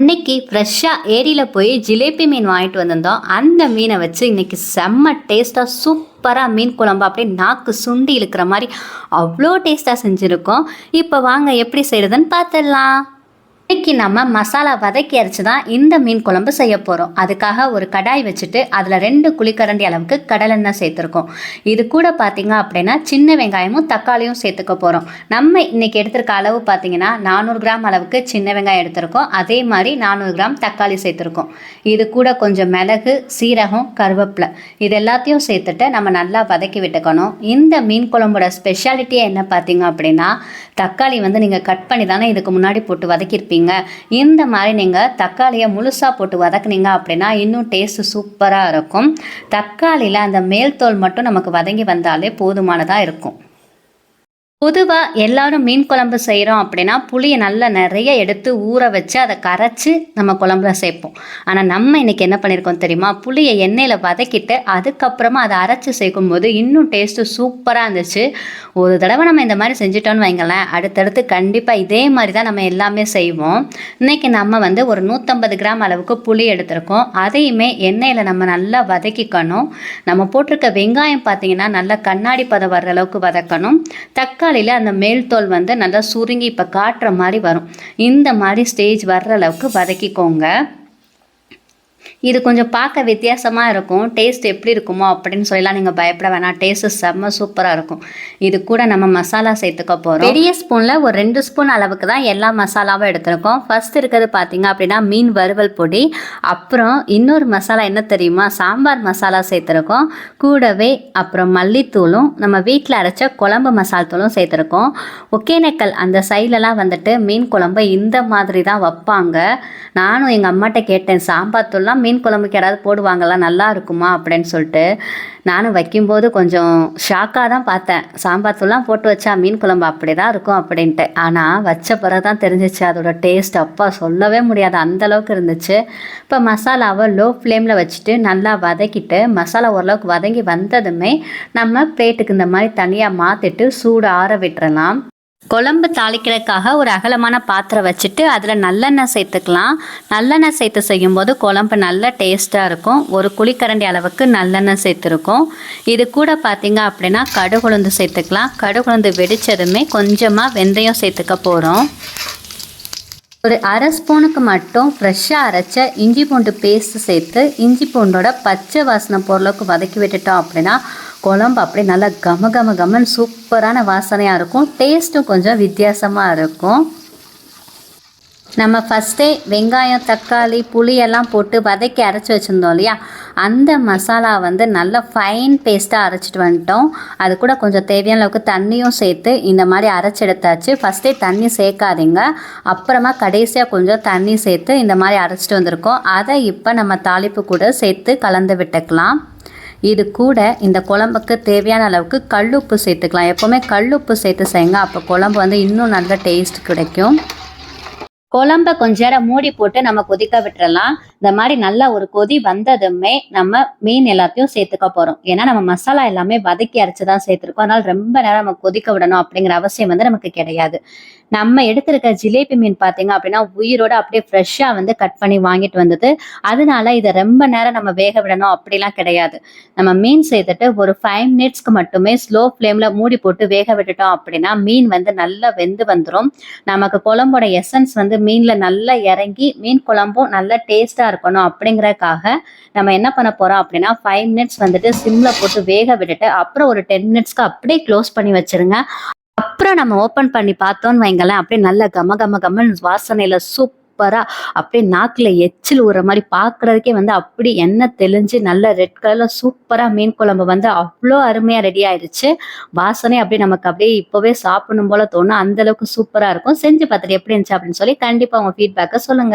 இன்னைக்கு ஃப்ரெஷ்ஷாக ஏரியில் போய் ஜிலேபி மீன் வாங்கிட்டு வந்திருந்தோம். அந்த மீனை வச்சு இன்னைக்கு செம்ம டேஸ்ட்டாக சூப்பராக மீன் குழம்பு அப்படியே நாக்கு சுண்டி இழுக்கிற மாதிரி அவ்வளோ டேஸ்ட்டாக செஞ்சுருக்கோம். இப்போ வாங்க எப்படி செய்கிறதுன்னு பார்த்துடலாம். இன்னைக்கு நம்ம மசாலா வதக்கி அரைச்சி தான் இந்த மீன் குழம்பு செய்ய போகிறோம் அதுக்காக ஒரு கடாய் வச்சுட்டு அதில் ரெண்டு குழிக்கரண்டி அளவுக்கு கடலெண்ணெய் சேர்த்துருக்கோம். இது கூட பார்த்தீங்க அப்படின்னா சின்ன வெங்காயமும் தக்காளியும் சேர்த்துக்க போகிறோம் நம்ம இன்னைக்கு எடுத்திருக்க அளவு பார்த்தீங்கன்னா நானூறு கிராம் அளவுக்கு சின்ன வெங்காயம் எடுத்திருக்கோம். அதே மாதிரி நானூறு கிராம் தக்காளி சேர்த்துருக்கோம். இது கூட கொஞ்சம் மிளகு சீரகம் கருவேப்பிலை. இது எல்லாத்தையும் சேர்த்துட்டு நம்ம நல்லா வதக்கி விட்டுக்கணும். இந்த மீன் குழம்போட ஸ்பெஷாலிட்டியே என்ன பார்த்தீங்க அப்படின்னா தக்காளி வந்து நீங்கள் கட் பண்ணி தானே இதுக்கு முன்னாடி போட்டு வதக்கியிருப்பீங்க இந்த மாதிரி நீங்கள் தக்காளியை முழுசாக போட்டு வதக்குனீங்க அப்படின்னா இன்னும் டேஸ்ட்டு சூப்பராக இருக்கும். தக்காளியில் அந்த மேல் தோல் மட்டும் நமக்கு வதங்கி வந்தாலே போதுமானதாக இருக்கும். பொதுவாக எல்லாரும் மீன் குழம்பு செய்கிறோம் அப்படின்னா புளியை நல்லா நிறைய எடுத்து ஊற வச்சு அதை கரைச்சி நம்ம குழம்புல சேர்ப்போம். ஆனால் நம்ம இன்றைக்கி என்ன பண்ணியிருக்கோம் தெரியுமா? புளியை எண்ணெயில் வதக்கிட்டு அதுக்கப்புறமா அதை அரைச்சி சேர்க்கும்போது இன்னும் டேஸ்ட்டு சூப்பராக இருந்துச்சு. ஒரு தடவை நம்ம இந்த மாதிரி செஞ்சிட்டோம்னு வைங்களேன் அடுத்தடுத்து கண்டிப்பாக இதே மாதிரி தான் நம்ம எல்லாமே செய்வோம். இன்றைக்கி நம்ம வந்து ஒரு நூற்றம்பது கிராம் அளவுக்கு புளி எடுத்திருக்கோம். அதையுமே எண்ணெயில் நம்ம நல்லா வதக்கிக்கணும். நம்ம போட்டிருக்க வெங்காயம் பார்த்தீங்கன்னா நல்லா கண்ணாடி பதம் வர்ற அளவுக்கு வதக்கணும். தக்காளி தக்காளியில் அந்த மேல் தோல் வந்து நல்லா சுருங்கி இப்போ காட்டுற மாதிரி வரும். இந்த மாதிரி ஸ்டேஜ் வர்ற அளவுக்கு வதக்கிக்கோங்க. இது கொஞ்சம் பார்க்க வித்தியாசமாக இருக்கும். டேஸ்ட் எப்படி இருக்குமோ அப்படின்னு சொல்லலாம் நீங்கள் பயப்பட வேணாம். டேஸ்ட்டு செம்ம சூப்பராக இருக்கும். இது கூட நம்ம மசாலா சேர்த்துக்க போகிறோம் பெரிய ஸ்பூனில் ஒரு ரெண்டு ஸ்பூன் அளவுக்கு தான் எல்லா மசாலாவும் எடுத்திருக்கோம். ஃபர்ஸ்ட் இருக்கிறது பார்த்தீங்க அப்படின்னா மீன் வறுவல் பொடி. அப்புறம் இன்னொரு மசாலா என்ன தெரியுமா? சாம்பார் மசாலா சேர்த்துருக்கோம். கூடவே அப்புறம் மல்லித்தூளும் நம்ம வீட்டில் அரைச்ச குழம்பு மசால் தூளும் சேர்த்துருக்கோம். ஒகேனக்கல் அந்த சைட்லலாம் வந்துட்டு மீன் குழம்பு இந்த மாதிரி தான் வைப்பாங்க. நானும் எங்கள் அம்மாட்ட கேட்டேன் சாம்பார் தூள்லாம் மீன் குழம்புக்கு யாராவது போடுவாங்களா? நல்லா இருக்குமா? அப்படின்னு சொல்லிட்டு நானும் வைக்கும்போது கொஞ்சம் ஷாக்காக தான் பார்த்தேன். சாம்பார் தூள்லாம் போட்டு வச்சா மீன் குழம்பு அப்படி தான் இருக்கும் அப்படின்ட்டு. ஆனால் வச்ச பிறகு தான் தெரிஞ்சிச்சு அதோட டேஸ்ட் அப்பா சொல்லவே முடியாது. அந்தளவுக்கு இருந்துச்சு. இப்போ மசாலாவை லோ ஃப்ளேமில் வச்சுட்டு நல்லா வதக்கிட்டு மசாலா ஓரளவுக்கு வதங்கி வந்ததுமே நம்ம பிளேட்டுக்கு இந்த மாதிரி தனியாக மாற்றிட்டு சூடு ஆற விட்டுறலாம். குழம்பு தாளிக்கிறதுக்காக ஒரு அகலமான பாத்திரம் வச்சுட்டு அதில் நல்லெண்ணெய் சேர்த்துக்கலாம். நல்லெண்ணெய் சேர்த்து செய்யும்போது குழம்பு நல்ல டேஸ்ட்டாக இருக்கும். ஒரு குழிக்கரண்டி அளவுக்கு நல்லெண்ணெய் சேர்த்துருக்கோம். இது கூட பார்த்திங்க அப்படின்னா கடுகுளுந்து சேர்த்துக்கலாம். கடுகுளுந்து வெடித்ததுமே கொஞ்சமாக வெந்தயம் சேர்த்துக்க போகிறோம் ஒரு அரை ஸ்பூனுக்கு மட்டும் ஃப்ரெஷ்ஷாக அரைச்ச இஞ்சி பூண்டு பேஸ்ட் சேர்த்து இஞ்சி பூண்டோட பச்சை வாசனை பொருளுக்கு வதக்கி விட்டுட்டோம் அப்படின்னா குழம்பு அப்படியே நல்லா கம கம கமன்னு சூப்பரான வாசனையாக இருக்கும். டேஸ்ட்டும் கொஞ்சம் வித்தியாசமாக இருக்கும். நம்ம ஃபஸ்ட்டே வெங்காயம் தக்காளி புளியெல்லாம் போட்டு வதக்கி அரைச்சி வச்சுருந்தோம் இல்லையா? அந்த மசாலா வந்து நல்லா ஃபைன் பேஸ்ட்டாக அரைச்சிட்டு வந்துட்டோம். அது கூட கொஞ்சம் தேவையான அளவுக்கு தண்ணியும் சேர்த்து இந்த மாதிரி அரைச்சி எடுத்தாச்சு. ஃபஸ்ட்டே தண்ணி சேர்க்காதீங்க. அப்புறமா கடைசியாக கொஞ்சம் தண்ணி சேர்த்து இந்த மாதிரி அரைச்சிட்டு வந்திருக்கோம். அதை இப்போ நம்ம தாளிப்பு கூட சேர்த்து கலந்து விட்டுக்கலாம். இது கூட இந்த குழம்புக்கு தேவையான அளவுக்கு கல்லுப்பு சேர்த்துக்கலாம். எப்போவுமே கல்லுப்பு சேர்த்து செய்யுங்க. அப்போ குழம்பு வந்து இன்னும் நல்ல டேஸ்ட் கிடைக்கும். குழம்ப கொஞ்ச நேரம் மூடி போட்டு நம்ம கொதிக்க விட்டுறலாம். இந்த மாதிரி நல்லா ஒரு கொதி வந்ததுமே நம்ம மீன் எல்லாத்தையும் சேர்த்துக்க போறோம். ஏன்னா நம்ம மசாலா எல்லாமே வதக்கி அரைச்சுதான் சேர்த்துருக்கோம். அதனால ரொம்ப நேரம் நம்ம கொதிக்க விடணும் அப்படிங்கிற அவசியம் வந்து நமக்கு கிடையாது. நம்ம எடுத்திருக்க ஜிலேபி மீன் பார்த்தீங்க அப்படின்னா உயிரோட அப்படியே ஃப்ரெஷ்ஷாக வந்து கட் பண்ணி வாங்கிட்டு வந்தது. அதனால இதை ரொம்ப நேரம் நம்ம வேக விடணும். அப்படிலாம் கிடையாது. நம்ம மீன் சேர்த்துட்டு ஒரு ஃபைவ் மினிட்ஸ்க்கு மட்டுமே ஸ்லோ ஃப்ளேமில் மூடி போட்டு வேக விட்டுட்டோம் அப்படின்னா மீன் வந்து நல்லா வெந்து வந்துடும் நமக்கு குழம்போட எசன்ஸ் வந்து மீனில் நல்லா இறங்கி மீன் குழம்பும் நல்லா டேஸ்ட்டாக இருக்கணும் அப்படிங்கறதுக்காக நம்ம என்ன பண்ண போறோம் அப்படின்னா ஃபைவ் மினிட்ஸ் வந்துட்டு சிம்மில் போட்டு வேக விட்டுட்டு அப்புறம் ஒரு டென் மினிட்ஸ்க்கு அப்படியே க்ளோஸ் பண்ணி வச்சிருங்க. அப்புறம் நம்ம ஓப்பன் பண்ணி பார்த்தோம்னு வைங்களேன் அப்படியே நல்ல கம கம கமன்னு வாசனையில் சூப்பரா அப்படியே நாக்குல எச்சில் ஊற மாதிரி பாக்குறதுக்கே வந்து அப்படி எண்ணெய் தெளிஞ்சு நல்ல ரெட் கலர்ல சூப்பரா மீன் குழம்பு வந்து அவ்வளோ அருமையா ரெடி ஆயிருச்சு. வாசனை அப்படியே நமக்கு அப்படியே இப்போவே சாப்பிடணும் போல தோணும். அந்த அளவுக்கு சூப்பரா இருக்கும். செஞ்சு பார்த்துட்டு எப்படி இருந்துச்சு அப்படின்னு சொல்லி கண்டிப்பா உங்க ஃபீட்பேக்கை சொல்லுங்க.